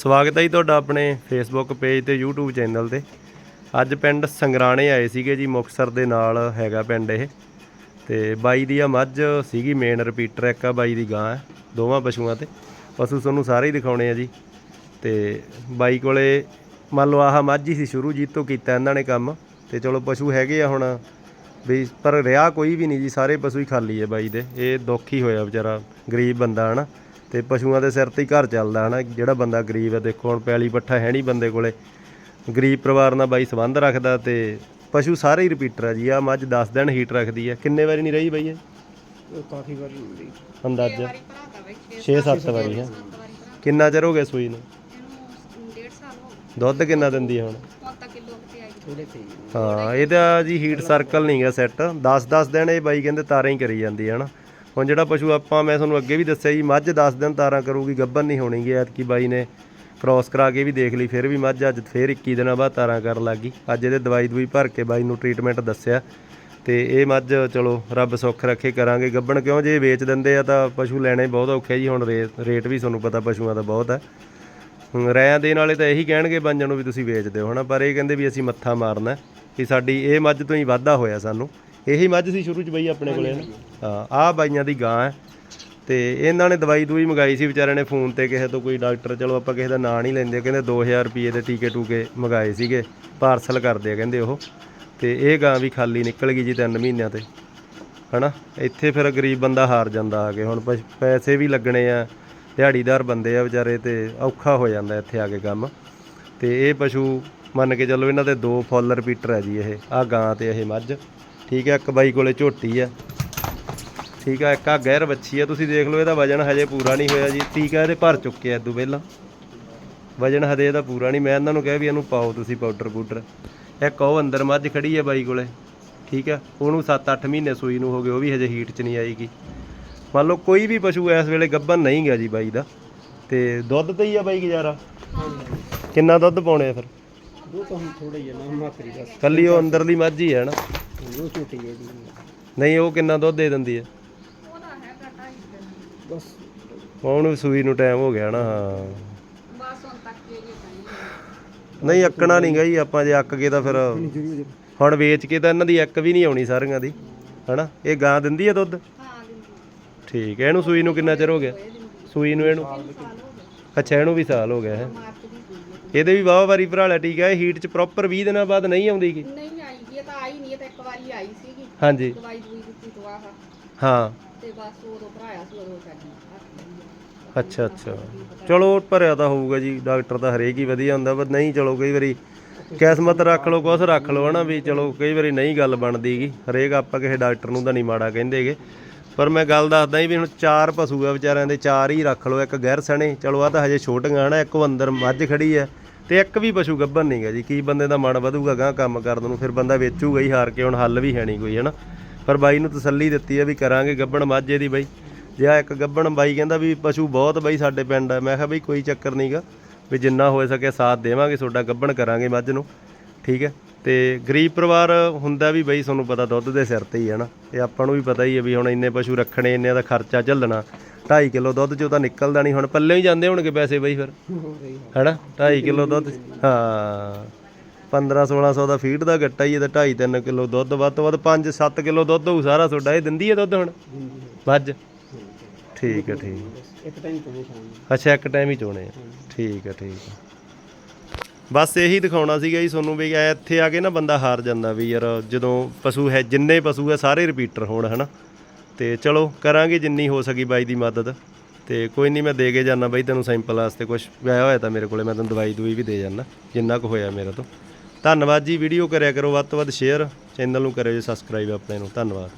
ਸਵਾਗਤ ਹੈ ਜੀ ਤੁਹਾਡਾ ਆਪਣੇ ਫੇਸਬੁੱਕ ਪੇਜ ਤੇ YouTube ਚੈਨਲ ਤੇ। ਅੱਜ ਪਿੰਡ ਸੰਗਰਾਣੇ ਆਏ ਸੀਗੇ ਜੀ ਮੁਕਸਰ ਦੇ ਨਾਲ ਹੈਗਾ ਪਿੰਡ ਇਹ। ਤੇ ਬਾਈ ਦੀ ਆ ਮੱਝ ਸੀਗੀ ਮੇਨ ਰਿਪੀਟਰ ਇੱਕ ਆ ਬਾਈ ਦੀ ਗਾਂ ਹੈ, ਦੋਵਾਂ ਪਸ਼ੂਆਂ ਤੇ। ਪਸ਼ੂ ਤੁਹਾਨੂੰ ਸਾਰੇ ਹੀ ਦਿਖਾਉਣੇ ਆ ਜੀ। ਤੇ ਬਾਈ ਕੋਲੇ ਮੰਨ ਲਓ ਆਹ ਮੱਝ ਹੀ ਸੀ ਸ਼ੁਰੂ ਜੀ ਤੋਂ ਕੀਤਾ ਇਹਨਾਂ ਨੇ ਕੰਮ। ਤੇ ਚਲੋ ਪਸ਼ੂ ਹੈਗੇ ਆ ਹੁਣ, ਵੀ ਪਰ ਰਿਹਾ ਕੋਈ ਵੀ ਨਹੀਂ ਜੀ, ਸਾਰੇ ਪਸ਼ੂ ਹੀ ਖਾਲੀ ਹੈ ਬਾਈ ਦੇ। ਇਹ ਦੁੱਖ ਹੀ ਹੋਇਆ ਵਿਚਾਰਾ, ਗਰੀਬ ਬੰਦਾ ਹਨਾ। ਤੇ ਪਸ਼ੂਆਂ ਦੇ ਸਿਰ ਤੇ ਹੀ ਘਰ ਚੱਲਦਾ ਹਨਾ? ਜਿਹੜਾ ਬੰਦਾ ਗਰੀਬ ਹੈ ਦੇਖੋ ਹੁਣ ਪੈਲੀ ਪੱਠਾ ਹੈ ਨਹੀਂ ਬੰਦੇ ਕੋਲੇ। ਗਰੀਬ ਪਰਿਵਾਰ ਨਾਲ ਬਾਈ ਸੰਬੰਧ ਰੱਖਦਾ ਤੇ ਪਸ਼ੂ ਸਾਰੇ ਹੀ ਰਿਪੀਟਰ ਆ ਜੀ। ਆ ਮੱਝ 10 ਦਿਨ ਹੀਟ ਰੱਖਦੀ ਹੈ। ਕਿੰਨੇ ਵਾਰੀ ਨਹੀਂ ਰਹੀ ਬਾਈ ਇਹ? ਕਾਫੀ ਵਾਰੀ ਹੁੰਦੀ ਅੰਦਾਜ਼ਾ? 6-7 ਵਾਰੀ ਹੈ। ਕਿੰਨਾ ਚਿਰ ਹੋ ਗਿਆ ਸੂਈ ਨੂੰ? ਦੁੱਧ ਕਿੰਨਾ ਦਿੰਦੀ ਹੈ ਹੁਣ? ਹਾਂ ਇਹਦਾ ਜੀ ਹੀਟ ਸਰਕਲ ਨਹੀਂ ਗਾ ਸੈੱਟ 10-10 ਦਿਨ ਇਹ ਬਾਈ ਕਹਿੰਦੇ ਤਾਰਾਂ ਹੀ ਕਰੀ ਜਾਂਦੀ ਹੈ ਹਨਾ? ਹੁਣ ਜਿਹੜਾ ਪਸ਼ੂ ਆਪਾਂ ਮੈਂ ਤੁਹਾਨੂੰ ਅੱਗੇ ਵੀ ਦੱਸਿਆ ਜੀ ਮੱਝ 10 ਦਿਨ ਤਾਰਾਂ ਕਰੂਗੀ ਗੱਭਣ ਨਹੀਂ ਹੋਣੀ ਹੋਣੀਗੀ ਐਤਕੀ ਬਾਈ ਨੇ ਕ੍ਰਾਸ ਕਰਾ ਕੇ ਵੀ ਦੇਖ ਲਈ ਫਿਰ ਵੀ ਮੱਝ ਅੱਜ ਫਿਰ 21 ਦਿਨਾਂ ਬਾਅਦ ਤਾਰਾਂ ਕਰਨ ਲੱਗ ਗਈ। ਅੱਜ ਇਹਦੇ ਦਵਾਈ ਦਵਾਈ ਭਰ ਕੇ ਬਾਈ ਨੂੰ ਟ੍ਰੀਟਮੈਂਟ ਦੱਸਿਆ। ਤੇ ਇਹ ਮੱਝ ਚਲੋ ਰੱਬ ਸੁੱਖ ਰੱਖੇ ਕਰਾਂਗੇ। ਗੱਭਣ ਕਿਉਂ ਜੇ ਵੇਚ ਦਿੰਦੇ ਆ ਤਾਂ ਪਸ਼ੂ ਲੈਣੇ ਬਹੁਤ ਔਖੇ ਜੀ ਹੁਣ ਰੇਟ ਰੇਟ ਵੀ ਤੁਹਾਨੂੰ ਪਤਾ ਪਸ਼ੂਆਂ ਦਾ ਬਹੁਤ ਹੈ ਹੁਣ ਰਾਇਆਂ ਦੇਣ ਵਾਲੇ ਤਾਂ ਇਹੀ ਕਹਿਣਗੇ ਬੰਜਾਂ ਨੂੰ ਵੀ ਤੁਸੀਂ ਵੇਚ ਦਿਓ ਹਨਾ। ਪਰ ਇਹ ਕਹਿੰਦੇ ਵੀ ਅਸੀਂ ਮੱਥਾ ਮਾਰਨਾ ਹੈ, ਕਿ ਸਾਡੀ ਇਹ ਮੱਝ ਤੋਂ ਹੀ ਵਾਧਾ ਹੋਇਆ ਸਾਨੂੰ। ਇਹੀ ਮੱਝ ਸੀ ਸ਼ੁਰੂ ਚ ਬਈ ਆਪਣੇ ਕੋਲੇ ਨਾ। ਹਾਂ, ਆਹ ਬਾਈਆਂ ਦੀ ਗਾਂ ਹੈ। ਤੇ ਇਹਨਾਂ ਨੇ ਦਵਾਈ ਦੂਈ ਮੰਗਾਈ ਸੀ ਵਿਚਾਰਿਆਂ ਨੇ ਫੋਨ ਤੇ, ਕਿਸੇ ਤੋਂ ਕੋਈ ਡਾਕਟਰ, ਚਲੋ ਆਪਾਂ ਕਿਸੇ ਦਾ ਨਾਂ ਨਹੀਂ ਲੈਂਦੇ, ਕਹਿੰਦੇ 2000 ਰੁਪਏ ਦੇ ਟੀਕੇ ਟੂਕੇ ਮੰਗਾਏ ਸੀਗੇ, ਪਾਰਸਲ ਕਰਦੇ ਆ ਕਹਿੰਦੇ ਉਹ। ਤੇ ਇਹ ਗਾਂ ਵੀ ਖਾਲੀ ਨਿਕਲ ਗਈ ਜੀ 3 ਮਹੀਨਿਆਂ ਤੇ। ਹਨਾ? ਇੱਥੇ ਫਿਰ ਗਰੀਬ ਬੰਦਾ ਹਾਰ ਜਾਂਦਾ ਆ ਕੇ। ਹੁਣ ਪੈ- ਪੈਸੇ ਵੀ ਲੱਗਣੇ ਆ, ਦਿਹਾੜੀਦਾਰ ਬੰਦੇ ਆ ਵਿਚਾਰੇ ਤੇ ਔਖਾ ਹੋ ਜਾਂਦਾ ਇੱਥੇ ਆ ਕੇ ਕੰਮ। ਤੇ ਇਹ ਪਸ਼ੂ ਮੰਨ ਕੇ ਚੱਲੋ ਇਹਨਾਂ ਦੇ ਦੋ ਫੁੱਲ ਰਿਪੀਟਰ ਹੈ ਜੀ ਇਹ। ਆ ਗਾਂ ਤੇ ਇਹ ਮੱਝ। ਠੀਕ ਹੈ ਇੱਕ ਬਾਈ ਕੋਲੇ ਝੋਟੀ ਆ। ਠੀਕ ਆ ਇੱਕ ਆ ਗੈਰ ਵੱਛੀ ਆ। ਤੁਸੀਂ ਦੇਖ ਲਓ ਇਹਦਾ ਵਜਨ ਹਜੇ ਪੂਰਾ ਨਹੀਂ ਹੋਇਆ ਜੀ। ਟੀਕਾ ਇਹਦੇ ਭਰ ਚੁੱਕਿਆ ਇਦੋਂ ਪਹਿਲਾਂ। ਵਜਨ ਹਜੇ ਇਹਦਾ ਪੂਰਾ ਨਹੀਂ। ਮੈਂ ਇਹਨਾਂ ਨੂੰ ਕਿਹਾ ਵੀ ਇਹਨੂੰ ਪਾਓ ਤੁਸੀਂ ਪਾਊਡਰ ਪੂਡਰ। ਇੱਕ ਉਹ ਅੰਦਰ ਮੱਝ ਖੜੀ ਹੈ ਬਾਈ ਕੋਲੇ। ਠੀਕ ਹੈ ਉਹਨੂੰ 7-8 ਮਹੀਨੇ ਸੂਈ ਨੂੰ ਹੋ ਗਏ ਉਹ ਵੀ ਹਜੇ ਹੀਟ 'ਚ ਨਹੀਂ ਆਏਗੀ ਮੰਨ ਲਓ ਕੋਈ ਵੀ ਪਸ਼ੂ ਇਸ ਵੇਲੇ ਗੱਭਣ ਨਹੀਂ ਗਿਆ ਜੀ ਬਾਈ ਦਾ। ਤੇ ਦੁੱਧ ਤੇ ਹੀ ਆ ਬਾਈ ਗੁਜ਼ਾਰਾ? ਕਿੰਨਾ ਦੁੱਧ ਪਾਉਣੇ ਆ ਫਿਰ? ਉਹ ਤਾਂ ਥੋੜਾ ਹੀ ਹੈ ਨਾ ਮਾਤਰੀ ਦਾ ਕੱਲੀ ਉਹ ਅੰਦਰਲੀ ਮੱਝ ਹੀ ਹੈ ਨਾ? ਉਹ ਝੋਟੀ ਹੈ ਜੀ। ਨਹੀਂ ਉਹ ਕਿੰਨਾ ਦੁੱਧ ਦੇ ਦਿੰਦੀ ਹੈ? ਬਸ। ਉਹਨੂੰ ਸੂਈ ਨੂੰ ਟਾਈਮ ਹੋ ਗਿਆ ਨਾ ਹਾਂ। ਨਹੀਂ ਅੱਕਣਾ ਨਹੀਂ ਗਈ ਆਪਾਂ ਜੇ ਅੱਕ ਗਏ ਤਾਂ ਫਿਰ ਜ਼ਰੂਰ ਹੁਣ ਵੇਚ ਕੇ ਤਾਂ ਇਹਨਾਂ ਦੀ ਇੱਕ ਵੀ ਨਹੀਂ ਆਉਣੀ ਸਾਰੀਆਂ ਦੀ ਹਨਾ? ਇਹ ਗਾਂ ਦਿੰਦੀ ਹੈ ਦੁੱਧ? ਠੀਕ ਹੈ ਇਹਨੂੰ ਸੂਈ ਨੂੰ ਕਿੰਨਾ ਚਿਰ ਹੋ ਗਿਆ? ਸੂਈ ਨੂੰ ਇਹਨੂੰ? ਅੱਛਾ ਇਹਨੂੰ ਵੀ ਸਾਲ ਹੋ ਗਿਆ ਹੈ। ਇਹਦੇ ਵੀ ਵਾਹ ਵਾਰੀ ਭਰਾਲਾ ਟੀਕਾ ਇਹ ਹੀਟ ਚ ਪ੍ਰੋਪਰ 20 ਦਿਨਾਂ ਬਾਅਦ ਨਹੀਂ ਆਉਂਦੀ ਗੀ। ਨਹੀਂ ਆਈ ਜੀ ਇਹ ਤਾਂ ਆਈ ਨਹੀਂ ਇਹ ਤਾਂ ਇੱਕ ਵਾਰੀ ਆਈ ਸੀਗੀ। ਹਾਂਜੀ। ਦਵਾਈ ਦੂਈ ਦਿੱਤੀ ਤੋਂ ਆਹ ਹਾਂ। ਤੇ ਬਸ ਉਦੋਂ ਭਰਾਇਆ ਸੀ ਉਦੋਂ ਛੱਡੀ ਅੱਛਾ ਅੱਛਾ। ਚਲੋ ਭਰਿਆ ਤਾਂ ਹੋਊਗਾ ਜੀ ਡਾਕਟਰ ਤਾਂ ਹਰੇਕ ਹੀ ਵਧੀਆ ਹੁੰਦਾ ਪਰ ਨਹੀਂ ਚਲੋ ਕਈ ਵਾਰੀ ਕਿਸਮਤ ਰੱਖ ਲਓ ਕੁਛ ਰੱਖ ਲਓ ਹਨਾ ਵੀ ਚਲੋ ਕਈ ਵਾਰੀ ਨਹੀਂ ਗੱਲ ਬਣਦੀਗੀ ਹਰੇਕ ਆਪਾਂ ਕਿਸੇ ਡਾਕਟਰ ਨੂੰ ਤਾਂ ਨਹੀਂ ਮਾੜਾ ਕਹਿੰਦੇਗੇ ਪਰ ਮੈਂ ਗੱਲ ਦੱਸਦਾ ਹੀ ਵੀ ਹੁਣ ਚਾਰ ਪਸ਼ੂ ਆ ਵਿਚਾਰਿਆਂ ਦੇ ਚਾਰ ਹੀ ਰੱਖ ਲਓ ਇੱਕ ਗੈਰ ਸਣੇ। ਚਲੋ ਆ ਤਾਂ ਹਜੇ ਛੋਟੀਆਂ ਹਨਾ ਇੱਕ ਉਹ ਅੰਦਰ ਮੱਝ ਖੜੀ ਹੈ। ਤੇ ਇੱਕ ਵੀ ਪਸ਼ੂ ਗੱਭਣ ਨਹੀਂਗਾ ਜੀ। ਕੀ ਬੰਦੇ ਦਾ ਮਨ ਵਧੂਗਾ ਗਾਂ ਕੰਮ ਕਰਨ ਨੂੰ, ਫਿਰ ਬੰਦਾ ਵੇਚੂਗਾ ਹੀ, ਹਾਰ ਕੇ ਹੁਣ ਹੱਲ ਵੀ ਹੈ ਨਹੀਂ ਕੋਈ, ਹਨਾ? ਪਰ ਬਾਈ ਨੂੰ ਤਸੱਲੀ ਦਿੱਤੀ ਹੈ ਵੀ ਕਰਾਂਗੇ ਗੱਬਣ ਮਾਝੇ ਦੀ ਬਾਈ। ਜੇ ਆ ਇੱਕ ਗੱਭਣ ਬਾਈ ਕਹਿੰਦਾ ਵੀ ਪਸ਼ੂ ਬਹੁਤ ਬਾਈ ਸਾਡੇ ਪਿੰਡ ਆ, ਮੈਂ ਕਿਹਾ ਬਈ ਕੋਈ ਚੱਕਰ ਨਹੀਂਗਾ ਵੀ ਜਿੰਨਾ ਹੋ ਸਕੇ ਸਾਥ ਦੇਵਾਂਗੇ, ਤੁਹਾਡਾ ਗੱਭਣ ਕਰਾਂਗੇ ਮੱਝ ਨੂੰ, ਠੀਕ ਹੈ? ਤੇ ਗਰੀਬ ਪਰਿਵਾਰ ਹੁੰਦਾ ਵੀ ਬਈ, ਤੁਹਾਨੂੰ ਪਤਾ ਦੁੱਧ ਦੇ ਸਿਰ ਤੇ ਹੀ ਹੈ ਨਾ ਇਹ ਆਪਾਂ ਨੂੰ ਵੀ ਪਤਾ ਹੀ ਹੈ ਵੀ ਹੁਣ ਇੰਨੇ ਪਸ਼ੂ ਰੱਖਣੇ, ਇੰਨੇ ਦਾ ਖਰਚਾ ਝੱਲਣਾ। 2.5 ਕਿਲੋ ਦੁੱਧ ਚੋਂ ਤਾਂ ਨਿਕਲਦਾ ਨਹੀਂ ਹੁਣ ਪੱਲੇ ਹੀ ਜਾਂਦੇ ਹੋਣਗੇ ਪੈਸੇ ਬਈ ਫਿਰ। ਹੋ ਹੈਨਾ? 2.5 ਕਿਲੋ ਦੁੱਧ ਹਾਂ। 15 1600 ਦਾ ਫੀਡ ਦਾ ਗੱਟਾ ਹੀ ਇਹਦਾ 2.5 3 ਕਿਲੋ ਦੁੱਧ ਵੱਧ ਤੋਂ ਵੱਧ 5 7 ਕਿਲੋ ਦੁੱਧ ਹੋਊ ਸਾਰਾ ਤੁਹਾਡਾ ਇਹ ਦਿੰਦੀ ਹੈ ਦੁੱਧ ਹੁਣ? ਮੱਝ ਠੀਕ ਹੈ ਠੀਕ ਹੈ। ਇੱਕ ਟਾਈਮ ਅੱਛਾ ਇੱਕ ਟਾਈਮ ਹੀ ਚੋਣੇ ਆ। ਠੀਕ ਹੈ ਠੀਕ ਹੈ। ਬਸ ਇਹੀ ਦਿਖਾਉਣਾ ਸੀਗਾ ਜੀ ਤੁਹਾਨੂੰ ਵੀ ਇੱਥੇ ਆ ਕੇ ਨਾ ਬੰਦਾ ਹਾਰ ਜਾਂਦਾ ਵੀ ਯਾਰ ਜਦੋਂ ਪਸ਼ੂ ਹੈ ਜਿੰਨੇ ਪਸ਼ੂ ਹੈ ਸਾਰੇ ਰਿਪੀਟਰ ਹੋਣ ਹਨਾ? ਤੇ ਚਲੋ, ਕਰਾਂਗੇ ਜਿੰਨੀ ਹੋ ਸਕੀ ਬਾਈ ਦੀ ਮਦਦ। ਤੇ ਕੋਈ ਨਹੀਂ ਮੈਂ ਦੇ ਕੇ ਜਾਣਾ ਬਾਈ ਤੈਨੂੰ ਸੈਂਪਲ ਵਾਸਤੇ ਕੁਝ ਆਇਆ ਹੋਇਆ ਤਾਂ ਮੇਰੇ ਕੋਲੇ, ਮੈਂ ਤੈਨੂੰ ਦਵਾਈ ਦੂਈ ਵੀ ਦੇ ਜਾਣਾ ਜਿੰਨਾ ਕੁ ਹੋਇਆ ਮੇਰੇ ਤੋਂ। ਧੰਨਵਾਦ ਜੀ ਵੀਡੀਓ ਕਰਿਆ ਕਰੋ ਵੱਧ ਤੋਂ ਵੱਧ ਸ਼ੇਅਰ ਚੈਨਲ ਨੂੰ ਕਰਿਓ ਜੀ ਸਬਸਕ੍ਰਾਈਬ ਆਪਣੇ ਨੂੰ। ਧੰਨਵਾਦ।